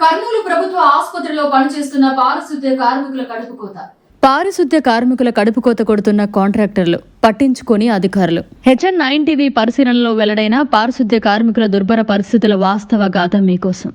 కర్నూలు ప్రభుత్వ ఆసుపత్రిలో పనిచేస్తున్న పారిశుద్ధ్య కార్మికుల కడుపు కోత. పారిశుద్ధ్య కార్మికుల కడుపు కోత కొడుతున్న కాంట్రాక్టర్లు పట్టించుకొని అధికారులు. హెచ్ఎన్ నైన్ టీవీ పరిశీలనలో వెల్లడైన పారిశుద్ధ్య కార్మికుల దుర్భర పరిస్థితుల వాస్తవ గాథ మీకోసం.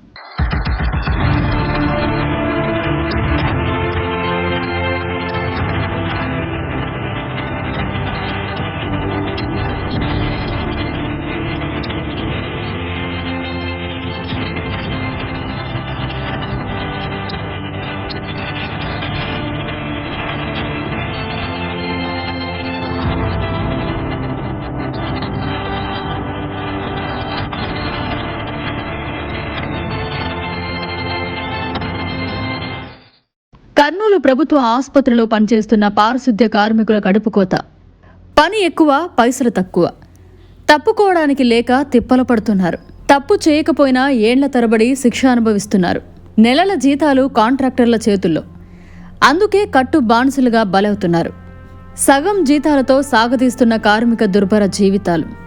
కర్నూలు ప్రభుత్వ ఆసుపత్రిలో పనిచేస్తున్న పారిశుద్ధ్య కార్మికుల కడుపు కోత. పని ఎక్కువ పైసలు తక్కువ. తప్పుకోవడానికి లేక తిప్పలు పడుతున్నారు. తప్పు చేయకపోయినా ఏండ్ల తరబడి శిక్ష అనుభవిస్తున్నారు. నెలల జీతాలు కాంట్రాక్టర్ల చేతుల్లో. అందుకే కట్టు బానిసలుగా బలవుతున్నారు. సగం జీతాలతో సాగతీస్తున్న కార్మిక దుర్భర జీవితాలు.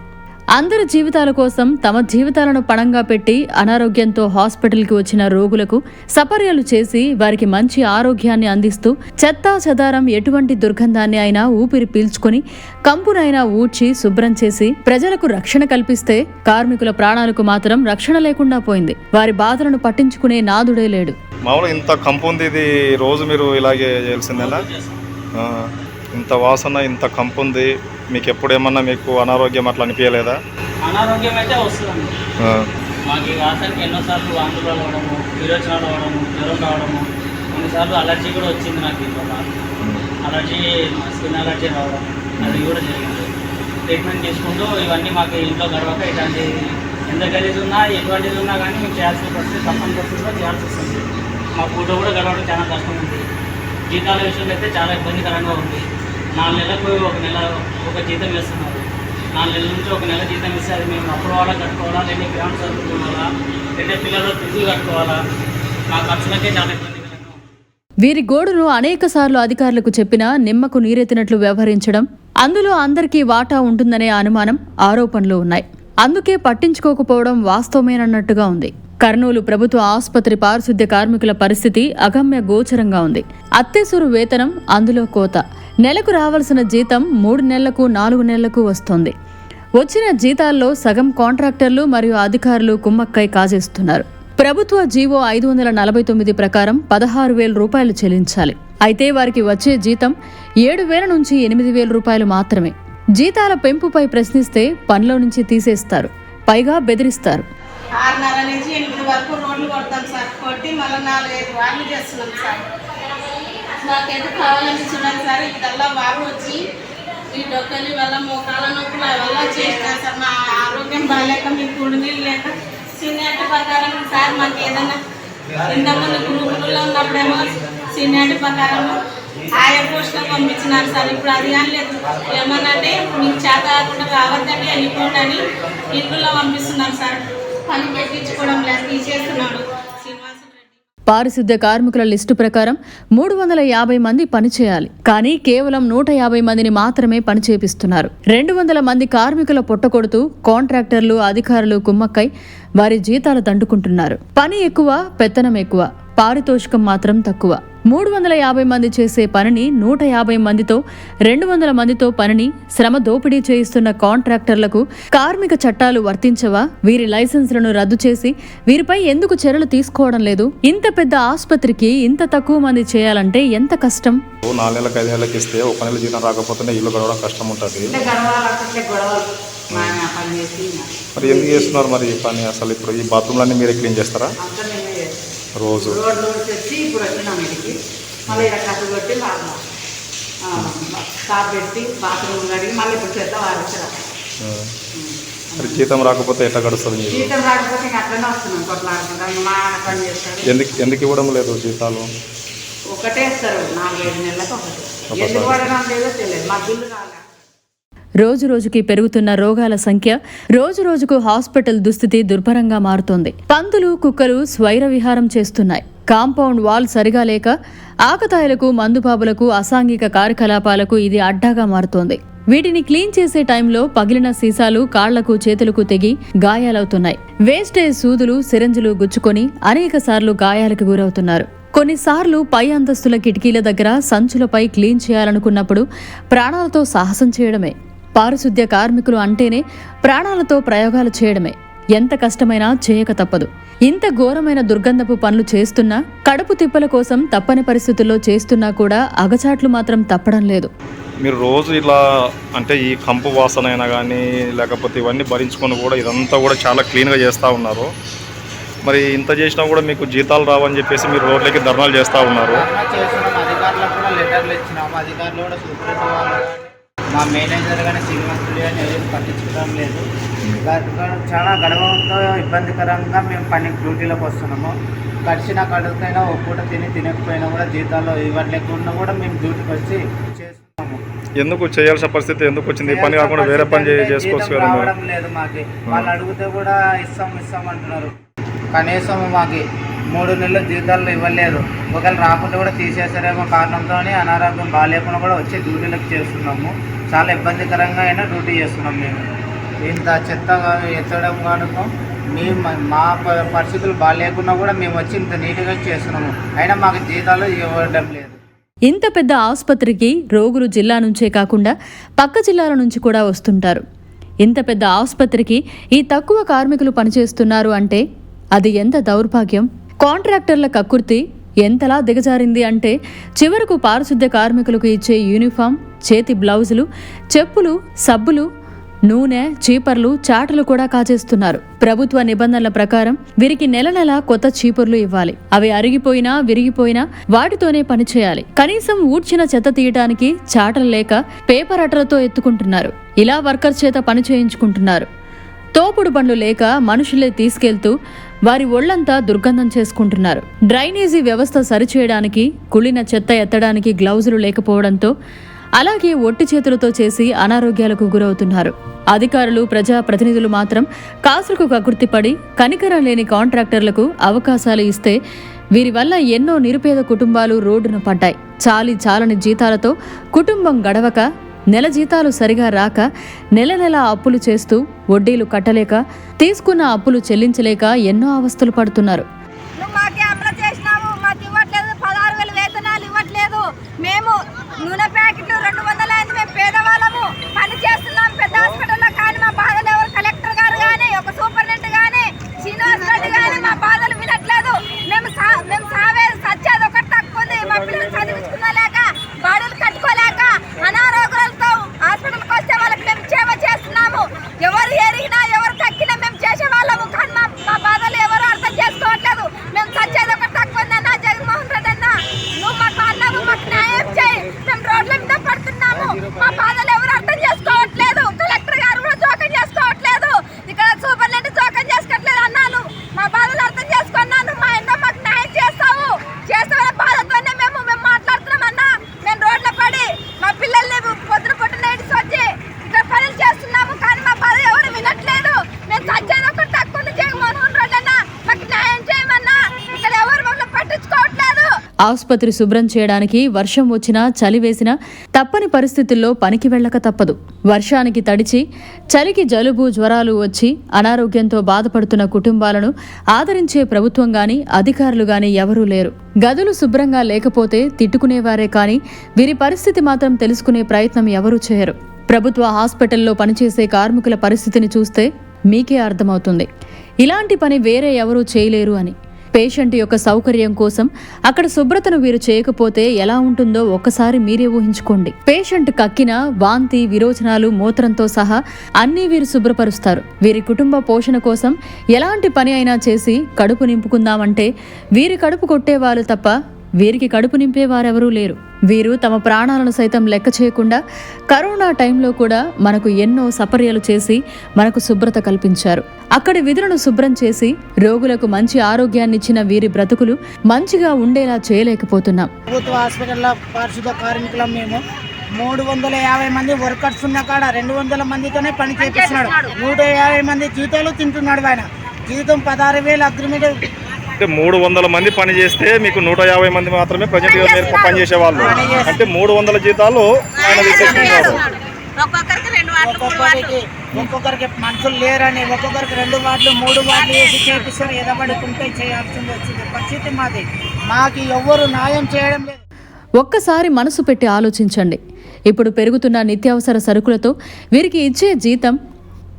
అందరి జీవితాల కోసం తమ జీవితాలను పణంగా పెట్టి అనారోగ్యంతో హాస్పిటల్కి వచ్చిన రోగులకు సపర్యలు చేసి వారికి మంచి ఆరోగ్యాన్ని అందిస్తూ చెత్తా చెదారం ఎటువంటి దుర్గంధాన్ని అయినా ఊపిరి పీల్చుకొని కంపునైనా ఊడ్చి శుభ్రం చేసి ప్రజలకు రక్షణ కల్పిస్తే కార్మికుల ప్రాణాలకు మాత్రం రక్షణ లేకుండా పోయింది. వారి బాధలను పట్టించుకునే నాదుడే లేడు. మామూలుగా ఇంత కంపు ఉంది ఇది రోజు మీరు ఇలాగే చేయాల్సిందేనా? ఇంత వాసన ఇంత కంపు ఉంది మీకు ఎప్పుడు ఏమన్నా మీకు అనారోగ్యం అట్లా అనిపించలేదా అనారోగ్యం అయితే వస్తుందండి. ఆ, మాకు ఈ వాసనకి ఎన్నోసార్లు వాంతులు రావడము విరోచనాలు రావడము జ్వరం రావడము కొన్నిసార్లు అలర్జీ కూడా వచ్చింది నాకు ఇవాళ. అలర్జీ స్కిన్ అలర్జీ రావడం అది కూడా జరిగింది. ట్రీట్మెంట్ తీసుకుంటూ ఇవన్నీ మాకు ఇంట్లో గడవక ఇట్లాంటి ఎంత గలీజ్ ఉన్నా ఎటువంటిది ఉన్నా కానీ మేము చేయాల్సిన పరిస్థితి తప్పని పరిస్థితిలో చేయాల్సి వస్తుంది. మా పూట కూడా గడవడం చాలా కష్టం ఉంది. జీతాల విషయంలో అయితే చాలా ఇబ్బందికరంగా ఉంది. నాలుగు నెలలకు ఒక నెల ఒక జీతం వేస్తున్నారు. నాలుగు నెలల నుంచి ఒక నెల జీతం ఇస్తే అది మేము అప్పుడు వాళ్ళ కట్టుకోవాలా లేదా గ్రామ చదువుకోవాలా లేదా పిల్లలు ఫీజులు కట్టుకోవాలా? మా ఖర్చులకే చాలా ఇబ్బంది వీరి గోడును అనేకసార్లు అధికారులకు చెప్పినా నిమ్మకు నీరెత్తినట్లు వ్యవహరించడం అందులో అందరికీ వాటా ఉంటుందనే అనుమానం ఆరోపణలు ఉన్నాయి. అందుకే పట్టించుకోకపోవడం వాస్తవమేనన్నట్టుగా ఉంది. కర్నూలు ప్రభుత్వ ఆసుపత్రి పారిశుద్ధ్య కార్మికుల పరిస్థితి అగమ్య గోచరంగా ఉంది. అత్తేసూరు వేతనం అందులో కోత. నెలకు రావాల్సిన జీతం మూడు నెలలకు నాలుగు నెలలకు వస్తుంది. వచ్చిన జీతాల్లో సగం కాంట్రాక్టర్లు మరియు అధికారులు కుమ్మక్కై కాజేస్తున్నారు. ప్రభుత్వ జీవో ఐదు వందల నలభై తొమ్మిది ప్రకారం పదహారు వేల రూపాయలు చెల్లించాలి. అయితే వారికి వచ్చే జీతం ఏడు వేల నుంచి ఎనిమిది వేల రూపాయలు మాత్రమే. జీతాల పెంపుపై ప్రశ్నిస్తే పనిలో నుంచి తీసేస్తారు. పైగా బెదిరిస్తారు. ఆరున్నర నుంచి ఎనిమిది వరకు రోడ్లు కొడతాం సార్. కొట్టి మళ్ళీ నాలుగైదు వార్లు చేస్తున్నాం సార్. మాకైతే కావాలని చూడండి సార్. ఇదల్లా వారు వచ్చి ఈ డొక్కలి వల్ల మోకాల నొప్పుల వల్ల చేసినారు సార్. మా ఆరోగ్యం బాగాలేక మీకు కుడి నీళ్ళు లేక సీనియారిటీ ప్రకారం సార్ మాకు ఏదైనా ఇంతకుముందు గ్రూపుల్లో ఉన్నప్పుడేమో సీనియారిటీ ప్రకారం ఆయా పోస్ట్లో పంపించినారు సార్. ఇప్పుడు అది కానీ లేదు. ఏమనంటే మీకు చేత కాకుండా రావద్దండి వెళ్ళిపోండి అని ఇంట్లో పంపిస్తున్నారు సార్. పని పెట్టించుకోవడం లేదు తీసేస్తున్నాడు. పారిశుద్ధ్య కార్మికుల లిస్టు ప్రకారం మూడు వందల యాభై మంది పనిచేయాలి. కానీ కేవలం నూట యాభై మందిని మాత్రమే పని చేపిస్తున్నారు రెండు వందల మంది కార్మికుల పొట్టకొడుతూ కాంట్రాక్టర్లు అధికారులు కుమ్మక్కై వారి జీతాలు దండుకుంటున్నారు. పని ఎక్కువ పెత్తనం ఎక్కువ. పారితోషికం మాత్రం తక్కువ. మూడు వందల యాభై మంది చేసే పనిని నూట యాభై మందితో రెండు వందల మందితో పనిని శ్రమ దోపిడీ చేయిస్తున్న కాంట్రాక్టర్లకు కార్మిక చట్టాలు వర్తించవా? వీరి లైసెన్సులను రద్దు చేసి వీరిపై ఎందుకు చర్యలు తీసుకోవడం లేదు? ఇంత పెద్ద ఆసుపత్రికి ఇంత తక్కువ మంది చేయాలంటే ఎంత కష్టం? నాలుగు నెలలకు ఐదు నెలలకు ఇస్తే ఒక నెల జీతం రాకపోతేనే ఇల్లు గడవడం కష్టం ఉంటుంది గడవాలంటే గొడవలు. మా పని చేసి మరి ఎందుకు చేస్తున్నారు మరి ఈ పని? అసలు ఇప్పుడు ఈ బాత్రూమ్లన్నీ మీరే క్లీన్ చేస్తారా? రోజు. రోడ్లు తెచ్చి ఇప్పుడు వచ్చినాం ఇంటికి. మళ్ళీ ఇక్కడ కట్టు కొట్టి లాగా స్టాప్ పెట్టి బాత్రూమ్ కడిగి మళ్ళీ ఇప్పుడు చెత్త వారించరా. మరి జీతం రాకపోతే ఎట్లా గడుస్తుంది జీతం రాకపోతే ఇంకా అట్లనే వస్తున్నాం కొట్లాడుకుంటాం. మా ఆయన పని చేస్తాడు. ఎందుకు ఎందుకు ఇవ్వడం లేదు జీతాలు? ఒకటే ఇస్తారు నాలుగైదు నెలలకు ఒకటి. ఎందుకు పడడం లేదో తెలియదు. మా బిల్లు రాలే. రోజు రోజుకి పెరుగుతున్న రోగాల సంఖ్య రోజు రోజుకు హాస్పిటల్ దుస్థితి దుర్భరంగా మారుతోంది. పందులు కుక్కలు స్వైర విహారం చేస్తున్నాయి. కాంపౌండ్ వాల్ సరిగా లేక ఆకతాయిలకు మందుబాబులకు అసాంఘిక కార్యకలాపాలకు ఇది అడ్డాగా మారుతోంది. వీటిని క్లీన్ చేసే టైంలో పగిలిన సీసాలు కాళ్ళకు చేతులకు తెగి గాయాలవుతున్నాయి. వేస్టేజ్ సూదులు సిరంజులు గుచ్చుకొని అనేక సార్లు గాయాలకు గురవుతున్నారు. కొన్నిసార్లు పై అంతస్తుల కిటికీల దగ్గర సంచులపై క్లీన్ చేయాలనుకున్నప్పుడు ప్రాణాలతో సాహసం చేయడమే. పారిశుద్ధ్య కార్మికులు అంటేనే ప్రాణాలతో ప్రయోగాలు చేయడమే. ఎంత కష్టమైనా చేయక తప్పదు. ఇంత ఘోరమైన దుర్గంధపు పనులు చేస్తున్నా కడుపు తిప్పల కోసం తప్పని పరిస్థితుల్లో చేస్తున్నా కూడా అగచాట్లు మాత్రం తప్పడం లేదు. మీరు రోజు ఇలా అంటే ఈ కంపు వాసన అయినా కానీ లేకపోతే ఇవన్నీ భరించుకొని కూడా ఇదంతా కూడా చాలా క్లీన్గా చేస్తూ ఉన్నారు. మరి ఇంత చేసినా కూడా మీకు జీతాలు రావని చెప్పేసి మీరు రోడ్లకి ధర్నాలు చేస్తూ ఉన్నారు. మా మేనేజర్ కానీ శ్రీనివాసులు కానీ ఏం పట్టించుకోవడం లేదు. చాలా గడవంతో ఇబ్బందికరంగా మేము పని డ్యూటీలోకి వస్తున్నాము. గడిచిన కడుపుకైనా ఒక పూట తిని తినకపోయినా కూడా జీతాలు ఇవ్వలేకున్నా కూడా మేము డ్యూటీకి వచ్చి చేస్తున్నాము. ఎందుకు? చేయాల్సిన పరిస్థితి ఎందుకు వచ్చింది? పని కాకుండా వేరే పని చేసుకోవచ్చు రావడం లేదు మాకు. వాళ్ళు అడిగితే కూడా ఇస్తాం ఇస్తాం అంటున్నారు. కనీసం మాకు మూడు నెలల జీతాలు ఇవ్వలేదు. ఒకవేళ రాకుండా కూడా తీసేసారేమో కారణంతో అనారోగ్యం బాగాలేకుండా కూడా వచ్చి డ్యూటీలకు చేస్తున్నాము. చాలా ఇబ్బందికరంగా అయినా డ్యూటీ చేస్తున్నాం మేము. ఇంత చెత్త ఎత్తడం కానుకో మేము మా పరిస్థితులు బాగాలేకున్నా కూడా మేము వచ్చి ఇంత నీట్గా చేస్తున్నాము. అయినా మాకు జీతాలు ఇవ్వడం లేదు. ఇంత పెద్ద ఆసుపత్రికి రోగులు జిల్లా నుంచే కాకుండా పక్క జిల్లాల నుంచి కూడా వస్తుంటారు. ఇంత పెద్ద ఆసుపత్రికి ఈ తక్కువ కార్మికులు పనిచేస్తున్నారు అంటే అది ఎంత దౌర్భాగ్యం. కాంట్రాక్టర్ల కక్కుర్తి ఎంతలా దిగజారింది అంటే చివరకు పారిశుద్ధ్య కార్మికులకు ఇచ్చే యూనిఫామ్ చేతి బ్లౌజులు చెప్పులు సబ్బులు నూనె చీపర్లు చాటలు కూడా కాజేస్తున్నారు. ప్రభుత్వ నిబంధనల ప్రకారం వీరికి నెల నెల కొత్త చీపుర్లు ఇవ్వాలి. అవి అరిగిపోయినా విరిగిపోయినా వాటితోనే పని చేయాలి కనీసం ఊడ్చిన చెత్త తీయటానికి చాటలు లేక పేపర్ అటలతో ఎత్తుకుంటున్నారు. ఇలా వర్కర్ చేత పని చేయించుకుంటున్నారు. తోపుడు బండ్లు లేక మనుషులే తీసుకెళ్తూ వారి ఒళ్ళంతా దుర్గంధం చేసుకుంటున్నారు. డ్రైనేజీ వ్యవస్థ సరిచేయడానికి కుళ్ళిన చెత్త ఎత్తడానికి గ్లౌజులు లేకపోవడంతో అలాగే ఒట్టి చేతులతో చేసి అనారోగ్యాలకు గురవుతున్నారు. అధికారులు ప్రజా ప్రతినిధులు మాత్రం కాసులకు కకృతిపడి కనికరం లేని కాంట్రాక్టర్లకు అవకాశాలు ఇస్తే వీరి వల్ల ఎన్నో నిరుపేద కుటుంబాలు రోడ్డున పడ్డాయి. చాలి చాలని జీతాలతో కుటుంబం గడవక నెల జీతాలు సరిగా రాక నెల నెల అప్పులు చేస్తూ వడ్డీలు కట్టలేక తీసుకున్న అప్పులు చెల్లించలేక ఎన్నో అవస్థలు పడుతున్నారు. నువ్వు మాకే అమలు మాకు ఇవ్వట్లేదు పదహారు వేలు వేతనాలు ఇవ్వట్లేదు. మేము నూనె ప్యాకెట్లు రెండు వందల ఐదు మేము పేదవాళ్ళము. పని చేస్తున్నాం పెద్ద హాస్పిటల్లో కానీ మా బాధలు ఎవరు? కలెక్టర్ గారు కానీ ఒక సూపరింటెండెంట్ కానీ శ్రీనివాస్ రెడ్డి కానీ మా బాధలు వినట్లేదు. మేము సా మేము సావే సచ్చేది ఒకటి తక్కువ ఉంది. మా పిల్లలు చదివించుకున్నలేక బాడీలు కట్టుకోలేక అనారోగ్యాలతో హాస్పిటల్కి వస్తే వాళ్ళకి మేము సేవ చేస్తున్నాము ఎవరు ఎరిగినా ఎవరు తక్కినా మేము చేసే వాళ్ళము కానీ మా మా బాధలు ఎవరు అర్థం చేసుకోవట్లేదు మేము సచ్చేది ఒకటి తక్కువ ఉందన్న జగన్మోహన్ రెడ్డి అన్న నువ్వు మాకు అన్నావు మాకు న్యాయం చేయి మేము రోడ్ల మీద పడుతున్నాము మా బాధలు ఎవరు అర్థం చేసుకోవట్లేదు కలెక్టర్ గారు కూడా జోక్యం చేసుకోవట్లేదు ఇక్కడ సూపరింటెండెంట్ జోక్యం చేసుకోవట్లేదు అన్నాను మా బాధలు అర్థం చేసుకున్నాను మా ఎన్నో మాకు న్యాయం చేస్తావు చేస్తామనే బాధతోనే మేము మేము మాట్లాడుతున్నాం అన్న మేము రోడ్ల పడి మా పిల్లల్ని పొద్దున పొద్దున నైట్స్ వచ్చి ఇక్కడ పనులు చేస్తున్నాము కానీ మా బాధ ఎవరు వినట్లేదు మేము సత్యాన్ని ఒకటి తక్కువ ఉంది జగన్మోహన్ రెడ్డి అన్న మాకు న్యాయం చేయమన్నా ఇక్కడ ఎవరు మమ్మల్ని పట్టించుకోవట్లేదు ఆసుపత్రి శుభ్రం చేయడానికి వర్షం వచ్చినా చలి వేసినా తప్పని పరిస్థితుల్లో పనికి వెళ్ళక తప్పదు. వర్షానికి తడిచి చలికి జలుబు జ్వరాలు వచ్చి అనారోగ్యంతో బాధపడుతున్న కుటుంబాలను ఆదరించే ప్రభుత్వం గాని అధికారులు గాని ఎవరూ లేరు. గదులు శుభ్రంగా లేకపోతే తిట్టుకునేవారే కానీ వీరి పరిస్థితి మాత్రం తెలుసుకునే ప్రయత్నం ఎవరూ చేయరు. ప్రభుత్వ హాస్పిటల్లో పనిచేసే కార్మికుల పరిస్థితిని చూస్తే మీకే అర్థమవుతుంది. ఇలాంటి పని వేరే ఎవరూ చేయలేరు అని. పేషెంట్ యొక్క సౌకర్యం కోసం అక్కడ శుభ్రతను వీరు చేయకపోతే ఎలా ఉంటుందో ఒక్కసారి మీరే ఊహించుకోండి. పేషెంట్ కక్కిన వాంతి విరోచనాలు మూత్రంతో సహా అన్నీ వీరు శుభ్రపరుస్తారు. వీరి కుటుంబ పోషణ కోసం ఎలాంటి పని అయినా చేసి కడుపు నింపుకుందామంటే వీరి కడుపు కొట్టేవాళ్ళు తప్ప వీరికి కడుపు నింపేవారెవరూ లేరు. వీరు తమ ప్రాణాలను సైతం లెక్క చేయకుండా కరోనా టైంలో కూడా మనకు ఎన్నో సపర్యలు చేసి మనకు శుభ్రత కల్పించారు. అక్కడి విధులను శుభ్రం చేసి రోగులకు మంచి ఆరోగ్యాన్ని ఇచ్చిన వీరి బ్రతుకులు మంచిగా ఉండేలా చేయలేకపోతున్నాం. ప్రభుత్వ హాస్పిటల్లో పారిశుద్ధ కార్మికులం మేము. మూడు వందల యాభై మంది వర్కర్స్ ఉన్న కాడ రెండు వందల మందితోనే పని చేపిస్తున్నాడు. నూట యాభై మంది జీతాలు తింటున్నాడు ఆయన. జీతం పదహారు వేలు అగ్రిమెంట్ అంటే మూడు వందల మంది పని చేస్తే మీకు నూట యాభై మంది మాత్రమే ప్రజెంట్ మీరు పని చేసేవాళ్ళు. అంటే మూడు వందల జీతాలు ఆయన ఒక్కొక్కరికి ఒక్కొక్కరికి మనుషులు లేరని ఒక్కొక్కరికి రెండు వార్డులు మూడు వార్డులు వేసి చేపిస్తారు. ఎదబడుకుంటే చేయాల్సింది వచ్చింది. పరిస్థితి మాది. మాకు ఎవ్వరు న్యాయం చేయడం లేదు. ఒక్కసారి మనసు పెట్టి ఆలోచించండి. ఇప్పుడు పెరుగుతున్న నిత్యావసర సరుకులతో వీరికి ఇచ్చే జీతం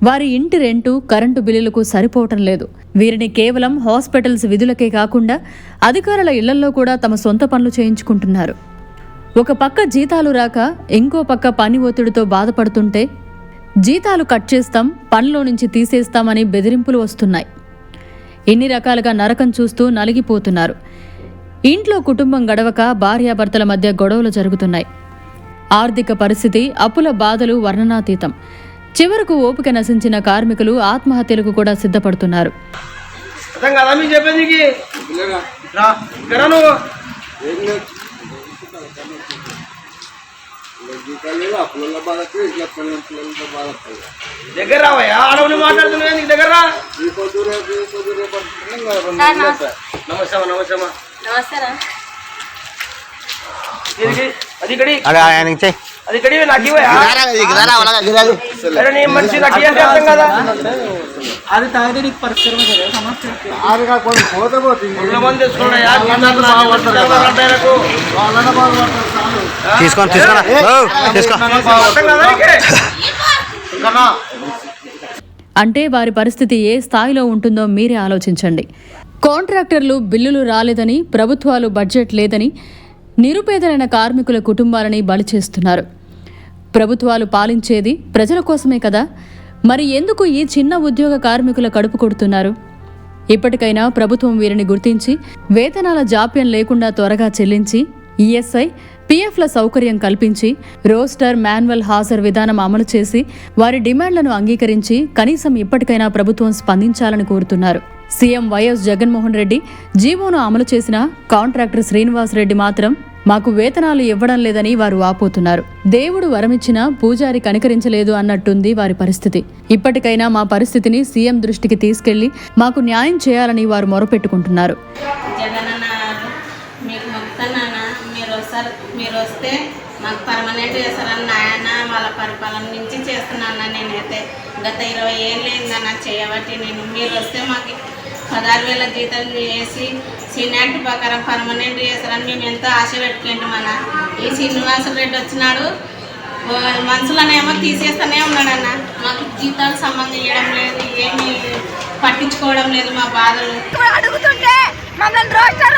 వారి ఇంటి రెంటు కరెంటు బిల్లులకు సరిపోవటం లేదు. వీరిని కేవలం హాస్పిటల్స్ విధులకే కాకుండా అధికారుల ఇళ్ళల్లో కూడా తమ సొంత పనులు చేయించుకుంటున్నారు. ఒక పక్క జీతాలు రాక ఇంకో పక్క పని ఒత్తిడితో బాధపడుతుంటే జీతాలు కట్ చేస్తాం పనిలో నుంచి తీసేస్తామని బెదిరింపులు వస్తున్నాయి. ఎన్ని రకాలుగా నరకం చూస్తూ నలిగిపోతున్నారు. ఇంట్లో కుటుంబం గడవక భార్యాభర్తల మధ్య గొడవలు జరుగుతున్నాయి. ఆర్థిక పరిస్థితి అప్పుల బాధలు వర్ణనాతీతం. చివరకు ఓపిక నశించిన కార్మికులు ఆత్మహత్యలకు కూడా సిద్ధపడుతున్నారు. దగ్గర రావయ్యా ఆడవుని మాట్లాడుతున్నావు నీకు దగ్గర రా. నమస్తే అది ఇక్కడి. అది ఇక్కడి నాకు ఇవ్వయా అరే నీ మనిషి నాకు ఏంటి అర్థం కదా? అది తాగితే సమస్య. నీకు? అంటే వారి పరిస్థితి ఏ స్థాయిలో ఉంటుందో మీరే ఆలోచించండి. కాంట్రాక్టర్లు బిల్లులు రాలేదని ప్రభుత్వాలు బడ్జెట్ లేదని నిరుపేదలైన కార్మికుల కుటుంబాలని బలి చేస్తున్నారు. ప్రభుత్వాలు పాలించేది ప్రజల కోసమే కదా? మరి ఎందుకు ఈ చిన్న ఉద్యోగ కార్మికుల కడుపు కొడుతున్నారు? ఇప్పటికైనా ప్రభుత్వం వీరిని గుర్తించి వేతనాల జాప్యం లేకుండా త్వరగా చెల్లించి ఈఎస్ఐ పీఎఫ్ల సౌకర్యం కల్పించి రోస్టర్ మాన్యువల్ హాజర్ విధానం అమలు చేసి వారి డిమాండ్లను అంగీకరించి కనీసం ఇప్పటికైనా ప్రభుత్వం స్పందించాలని కోరుతున్నారు. సీఎం వైఎస్ జగన్మోహన్ రెడ్డి జీవోను అమలు చేసిన కాంట్రాక్టర్ శ్రీనివాస్ రెడ్డి మాత్రం మాకు వేతనాలు ఇవ్వడం లేదని వారు ఆపోతున్నారు. దేవుడు వరమిచ్చినా పూజారి కనికరించలేదు అన్నట్టుంది వారి పరిస్థితి. ఇప్పటికైనా మా పరిస్థితిని సీఎం దృష్టికి తీసుకెళ్ళి మాకు న్యాయం చేయాలని వారు మొరపెట్టుకుంటున్నారు. మీరు వస్తే మాకు పర్మనెంట్ చేస్తారని నాయన వాళ్ళ పరిపాలన నుంచి చేస్తున్నాను నేనైతే గత ఇరవై ఏళ్ళు అయిందన్న చేయబట్టి నేను మీరు వస్తే మాకు పదహారు వేల జీతం చేసి సీనియారిటీ ప్రకారం పర్మనెంట్ చేస్తారని మేము ఎంతో ఆశ పెట్టుకుంటాం అన్న. ఈ శ్రీనివాస రెడ్డి వచ్చినాడు. మనసులోనేమో మనుషులనేమో తీసేస్తూనే ఉన్నాడన్న మాకు జీతాలు సంబంధం ఇవ్వడం లేదు ఏమి పట్టించుకోవడం లేదు మా బాధలు. అడుగుతుంటే మమ్మల్ని రోస్టర్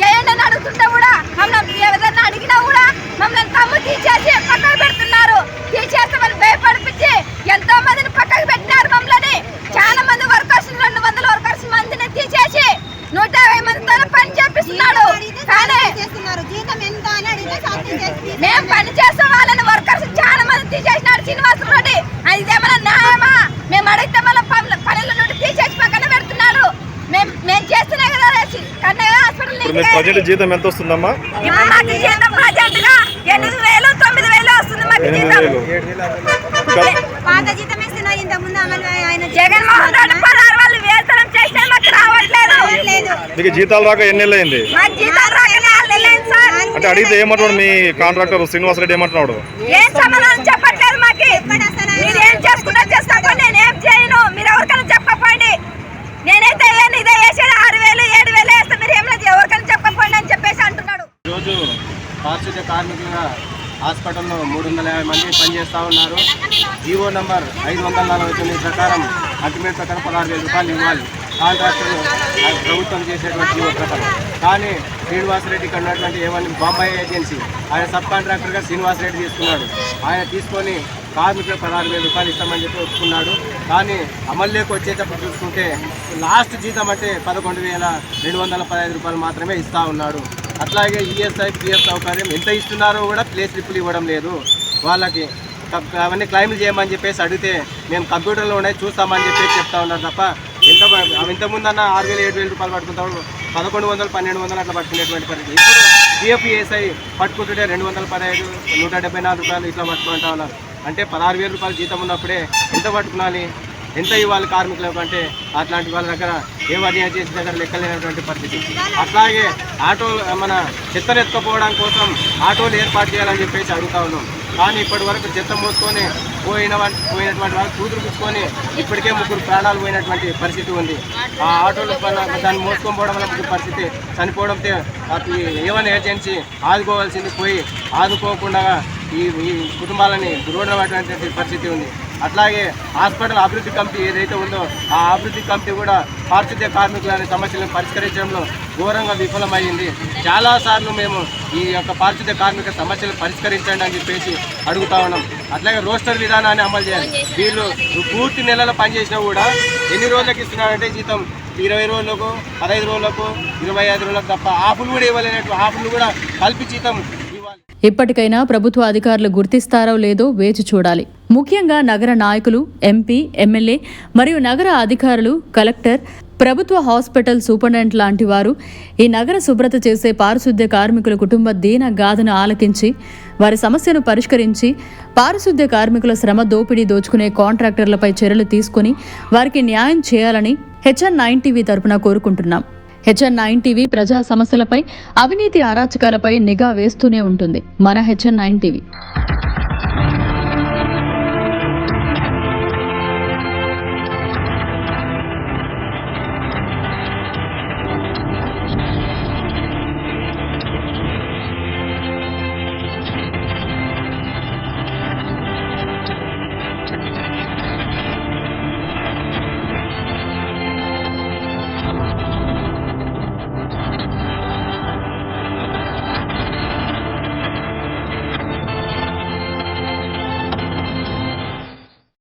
వేయండి అడుగుతుంటే కూడా మమ్మల్ని ఎవరైనా అడిగినా కూడా మమ్మల్ని తమ్ము తీసేసి పక్కకు పెడుతున్నారు. తీసేస్తామని భయపడిపించి ఎంతో మందిని పక్కకు పెట్టినారు మమ్మల్ని. చాలా మంది వర్కర్స్ రెండు వందల వరకు మందిని తీసేసి నూట యాభై మందితో పని చేపిస్తున్నాడు. కానీ మేము పని చేసే వాళ్ళని వర్కర్స్ చాలా మంది తీసేసినాడు శ్రీనివాస రెడ్డి. అది ఇదేమన్నా న్యాయమా? మేము అడిగితే మళ్ళీ పనుల నుండి తీసేసి పక్కన పెడుతున్నాడు. మేము మేము చేస్తున్నాం కదా కన్నయ్య హాస్పిటల్ జీతం ఎంత వస్తుందమ్మా? మాకు జీతం ప్రజెంట్గా ఎనిమిది వేలు తొమ్మిది వేలు వస్తుంది మాకు జీతం వేలు పాత జీతం ఇస్తున్నారు ఇంత ముందు అమలు ఆయన జగన్మోహన్ రెడ్డి పదహారు వాళ్ళు వేతనం చేస్తే మాకు రావట్లేదు మీకు జీతాలు రాక ఎన్ని నెలలు అయింది మాకు జీతం రాకనే ఆడలేదు సార్? అంటే అడిగితే ఏమంటున్నాడు మీ కాంట్రాక్టర్ శ్రీనివాస్ రెడ్డి ఏమంటున్నాడు? ఏం సమాధానం చెప్పట్లేదు మాకు. మీరు ఏం చేసుకుంటా చేస్తాకో నేను ఏం చేయను. మీరు ఎవరికైనా చెప్పకండి నేనైతే ఏను ఇదే వేసేది ఆరు వేలు ఏడు వేలు వేస్తే మీరు ఏమైనా ఎవరికైనా చెప్పకండి అని చెప్పేసి అంటున్నాడు. ఈరోజు పారిశుద్ధ్య కార్మికులుగా హాస్పిటల్లో మూడు వందల యాభై మంది పనిచేస్తూ ఉన్నారు. జీవో నంబర్ ఐదు వందల నలభై తొమ్మిది ప్రకారం అగ్రిమెంట్ ప్రకారం పదహారు వేల రూపాయలు ఇవ్వాలి. కాంట్రాక్టర్లు ప్రభుత్వం చేసేటువంటి జీవో ప్రకారం కానీ శ్రీనివాస్ రెడ్డి ఇక్కడ ఉన్నటువంటి ఏమని బాంబాయి ఏజెన్సీ. ఆయన సబ్ కాంట్రాక్టర్గా శ్రీనివాస్ రెడ్డి తీసుకున్నాడు. ఆయన తీసుకొని కార్మికులకు పదహారు వేల రూపాయలు ఇస్తామని చెప్పి ఒప్పుకున్నాడు. కానీ అమల్లోకి వచ్చేటప్పుడు చూసుకుంటే లాస్ట్ జీతం అంటే పదకొండు వేల రెండు వందల పదహైదు రూపాయలు మాత్రమే ఇస్తూ ఉన్నాడు. అట్లాగే ఈఎస్ఐ పిఎఫ్ సౌకర్యం ఎంత ఇస్తున్నారో కూడా ప్లే స్లిప్లు ఇవ్వడం లేదు. వాళ్ళకి అవన్నీ క్లైమ్లు చేయమని చెప్పేసి అడిగితే మేము కంప్యూటర్లో ఉన్నాయి చూస్తామని చెప్పేసి చెప్తా ఉన్నారు తప్ప ఎంత ఇంతకుముందన్న ఆరు వేలు ఏడు వేల రూపాయలు పట్టుకుంటాం పదకొండు వందలు పన్నెండు వందలు అట్లా పట్టుకునేటువంటి పరిస్థితి. ఇప్పుడు పిఎఫ్ఈఎస్ఐ పట్టుకుంటుంటే రెండు వందల పదహైదు నూట డెబ్బై నాలుగు రూపాయలు ఇట్లా పట్టుకుంటా ఉన్నారు. అంటే పదహారు వేల రూపాయలు జీతం ఉన్నప్పుడే ఎంత పట్టుకునాలి? ఎంత ఇవ్వాలి కార్మికులకు అంటే అట్లాంటి వాళ్ళ దగ్గర ఏ అన్యాయం చేసిన దగ్గర లెక్కలేనటువంటి పరిస్థితి. అట్లాగే ఆటో మన చెత్తలు ఎత్తుకపోవడం కోసం ఆటోలు ఏర్పాటు చేయాలని చెప్పేసి అడుగుతా ఉన్నాం. కానీ ఇప్పటి వరకు చెత్త మోసుకొని పోయిన పోయినటువంటి వాళ్ళు కూతురు పుచ్చుకొని ఇప్పటికే ముగ్గురు ప్రాణాలు పోయినటువంటి పరిస్థితి ఉంది. ఆ ఆటోలో పైన దాన్ని మోసుకొని పోవడం వల్ల ముగ్గురు పరిస్థితి చనిపోవడంతో అది ఏవన్ ఏజెన్సీ ఆదుకోవాల్సింది పోయి ఆదుకోకుండా ఈ ఈ కుటుంబాలని రోడ్డటువంటి పరిస్థితి ఉంది. అట్లాగే హాస్పిటల్ అభివృద్ధి కమిటీ ఏదైతే ఉందో ఆ అభివృద్ధి కమిటీ కూడా పారిశుద్ధ్య కార్మికుల సమస్యలను పరిష్కరించడంలో ఘోరంగా విఫలమైంది చాలాసార్లు మేము ఈ యొక్క పారిశుద్ధ్య కార్మిక సమస్యలు పరిష్కరించండి అని చెప్పేసి అడుగుతా ఉన్నాం. అట్లాగే రోస్టర్ విధానాన్ని అమలు చేయాలి. వీళ్ళు పూర్తి నెలలు పనిచేసినా కూడా ఎన్ని రోజులకి ఇస్తున్నారంటే జీతం ఇరవై రోజులకు పదహైదు రోజులకు ఇరవై ఐదు రోజులకు తప్ప ఆఫులు కూడా ఇవ్వలేనట్టు ఆఫులు కూడా కల్పి జీతం ఇప్పటికైనా ప్రభుత్వ అధికారులు గుర్తిస్తారో లేదో వేచి చూడాలి. ముఖ్యంగా నగర నాయకులు ఎంపీ ఎమ్మెల్యే మరియు నగర అధికారులు కలెక్టర్ ప్రభుత్వ హాస్పిటల్ సూపరింటెండెంట్ లాంటి వారు ఈ నగర శుభ్రత చేసే పారిశుద్ధ్య కార్మికుల కుటుంబ దీన గాథను ఆలకించి వారి సమస్యను పరిష్కరించి పారిశుద్ధ్య కార్మికుల శ్రమ దోపిడీ దోచుకునే కాంట్రాక్టర్లపై చర్యలు తీసుకుని వారికి న్యాయం చేయాలని హెచ్ఎన్ నైన్ టీవీ తరపున కోరుకుంటున్నాం. హెచ్ఎన్ నైన్ టీవీ ప్రజా సమస్యలపై అవినీతి అరాచకాలపై నిఘా వేస్తూనే ఉంటుంది. మన హెచ్ఎన్ నైన్ టీవీ.